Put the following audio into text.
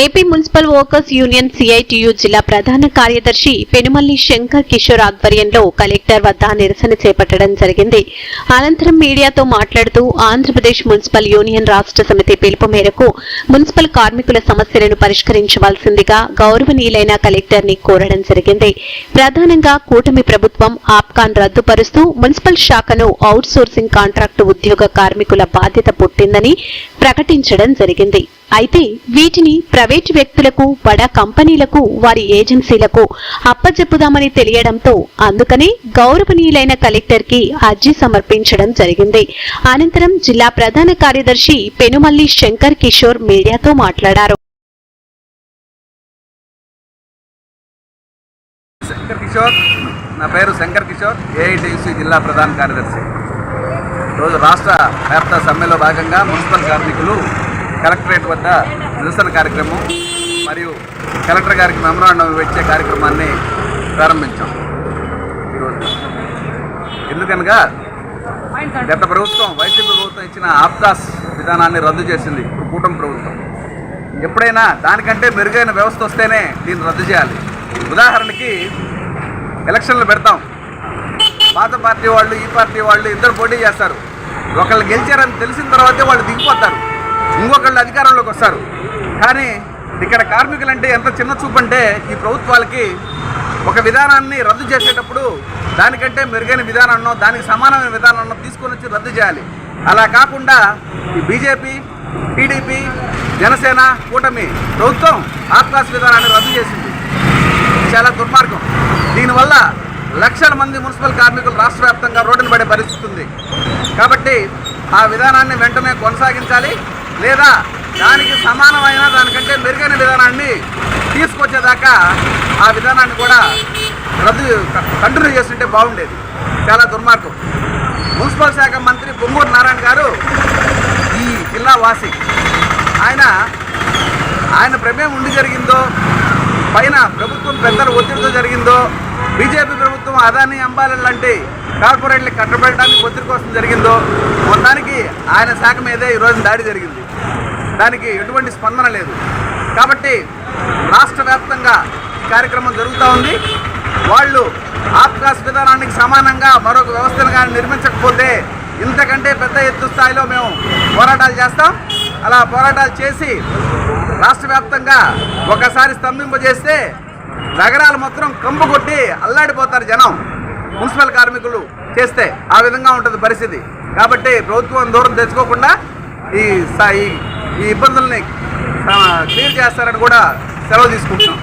AP municipal workers union CITU జిల్లా ప్రధాన కార్యదర్శి పెనుమల్లి శంకర్ కిషోర్ ఆధ్వర్యంలో కలెక్టర్ వద్ద నిరసన చేపట్టడం జరిగింది. అనంతరం మీడియాతో మాట్లాడుతూ ఆంధ్రప్రదేశ్ మున్సిపల్ యూనియన్ రాష్ట్ర సమితి పిలుపు మేరకు మున్సిపల్ కార్మికుల సమస్యలను పరిష్కరించవలసిందిగా గౌరవనీయులైన కలెక్టర్ని కోరడం జరిగింది. ప్రధానంగా కూటమి ప్రభుత్వం ఆప్కాన్ రద్దుపరుస్తూ మున్సిపల్ శాఖను అవుట్ సోర్సింగ్ కాంట్రాక్టు ఉద్యోగ కార్మికుల బాధ్యత పుట్టిందని ప్రకటించడం జరిగింది. అయితే వీటిని ప్రైవేట్ వ్యక్తులకు బడా కంపెనీలకు వారి ఏజెన్సీలకు అప్పజెప్పుదామని తెలియడంతో అందుకనే గౌరవనీయులైన కలెక్టర్కి అర్జీ సమర్పించడం జరిగింది. అనంతరం జిల్లా ప్రధాన కార్యదర్శి పెనుమల్లి శంకర్ కిషోర్ మీడియాతో మాట్లాడారు. శంకర్ కిషోర్ నా పేరు శంకర్ కిషోర్ ఏఐటిసి జిల్లా ప్రధాన కార్యదర్శి. రోజు రాష్ట్ర వ్యాప్త సమ్మెలో భాగంగా మున్సిపల్ కార్మికులు కలెక్టరేట్ వద్ద నిరసన కార్యక్రమం మరియు కలెక్టర్ గారికి మెమరాండం ఇచ్చే కార్యక్రమాన్ని ప్రారంభించాం ఈరోజు. ఎందుకనగా గత ప్రభుత్వం వైసీపీ ప్రభుత్వం ఇచ్చిన ఆప్దాస్ విధానాన్ని రద్దు చేసింది ఇప్పుడు కూటమి ప్రభుత్వం. ఎప్పుడైనా దానికంటే మెరుగైన వ్యవస్థ వస్తేనే దీన్ని రద్దు చేయాలి. ఉదాహరణకి ఎలక్షన్లు పెడతాం. పాత పార్టీ వాళ్ళు ఈ పార్టీ వాళ్ళు ఇద్దరు పోటీ చేస్తారు. ఒకళ్ళు గెలిచారని తెలిసిన తర్వాతే వాళ్ళు దిగిపోతారు. ఇంకొకళ్ళు అధికారంలోకి వస్తారు. కానీ ఇక్కడ కార్మికులంటే ఎంత చిన్న చూపు అంటే ఈ ప్రభుత్వాలకి ఒక విధానాన్ని రద్దు చేసేటప్పుడు దానికంటే మెరుగైన విధానాన్నో దానికి సమానమైన విధానాన్నో తీసుకొని వచ్చి రద్దు చేయాలి. అలా కాకుండా ఈ బీజేపీ టీడీపీ జనసేన కూటమి ప్రభుత్వం ఆత్మాస్ విధానాన్ని రద్దు చేసింది. చాలా దుర్మార్గం. దీనివల్ల లక్షల మంది మున్సిపల్ కార్మికులు రాష్ట్ర వ్యాప్తంగా రోడ్డును పడే పరిస్థితి ఉంది. కాబట్టి ఆ విధానాన్ని వెంటనే కొనసాగించాలి. లేదా దానికి సమానమైన దానికంటే మెరుగైన విధానాన్ని తీసుకొచ్చేదాకా ఆ విధానాన్ని కూడా రద్దు కంటిన్యూ చేస్తుంటే బాగుండేది. చాలా దుర్మార్గం. మున్సిపల్ శాఖ మంత్రి పొంగూరు నారాయణ గారు ఈ జిల్లా వాసి. ఆయన ఆయన ప్రమేయం ఉండి జరిగిందో పైన ప్రభుత్వం పెద్దల ఒత్తిడితో జరిగిందో బీజేపీ ప్రభుత్వం అదాని అంబానీ లాంటి కార్పొరేట్లు కట్టబెట్టడానికి ఒత్తిడి కోసం జరిగిందో మొత్తానికి ఆయన శాఖ మీదే ఈరోజు దాడి జరిగింది. దానికి ఎటువంటి స్పందన లేదు. కాబట్టి రాష్ట్ర వ్యాప్తంగా కార్యక్రమం జరుగుతూ ఉంది. వాళ్ళు ఆప్కాస్ విధానానికి సమానంగా మరొక వ్యవస్థను కానీ నిర్మించకపోతే ఇంతకంటే పెద్ద ఎత్తు స్థాయిలో మేము పోరాటాలు చేస్తాం. అలా పోరాటాలు చేసి రాష్ట్ర వ్యాప్తంగా ఒకసారి స్తంభింపజేస్తే నగరాలు మొత్తం కంపు కొట్టి అల్లాడిపోతారు జనం. మున్సిపల్ కార్మికులు చేస్తే ఆ విధంగా ఉంటుంది పరిస్థితి. కాబట్టి ప్రభుత్వం దూరం తెచ్చుకోకుండా ఈ ఈ- ఇబ్బందుల్ని క్లియర్ చేస్తారని కూడా సెలవు తీసుకుంటున్నాం.